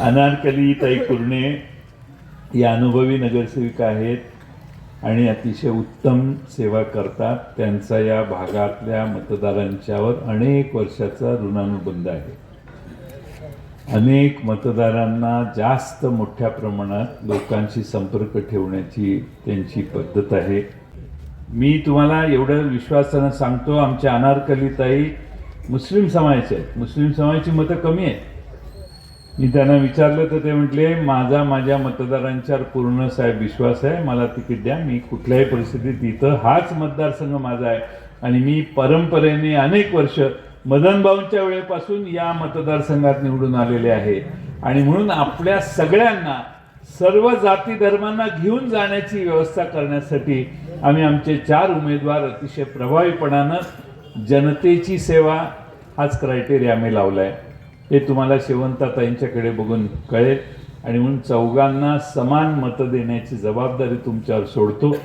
अनारकली ताई कुर्णे या अनुभवी नगरसेविका आहेत आणि अतिशय उत्तम सेवा करतात. त्यांचा या भागातल्या मतदारांच्यावर अनेक वर्षाचा ऋणानुबंध आहे. अनेक मतदारांना जास्त मोठ्या प्रमाणात लोकांशी संपर्क ठेवण्याची त्यांची पद्धत आहे. मी तुम्हाला एवढं विश्वासानं सांगतो आमच्या अनारकलीताई मुस्लिम समाजाचे आहेत. मुस्लिम समाजाची मतं कमी आहेत. मी त्यांना विचारलं तर ते म्हटले माझा माझ्या मतदारांच्यावर पूर्ण साहेब विश्वास आहे. मला तिकीट द्या. मी कुठल्याही परिस्थितीत इथं हाच मतदारसंघ माझा आहे. आणि मी परंपरेने अनेक वर्ष मदनभाऊंच्या वेळेपासून या मतदारसंघात निवडून आलेले आहे. आणि म्हणून आपल्या सगळ्यांना सर्व जाती धर्मांना घेऊन जाण्याची व्यवस्था करण्यासाठी आम्ही आमचे चार उमेदवार अतिशय प्रभावीपणानं जनतेची सेवा हाच क्रायटेरिया आम्ही लावला आहे हे तुम्हाला शेवंताताईंच्याकडे बघून कळेल. आणि म्हणून चौघांना समान मतं देण्याची जबाबदारी तुमच्यावर सोडतो.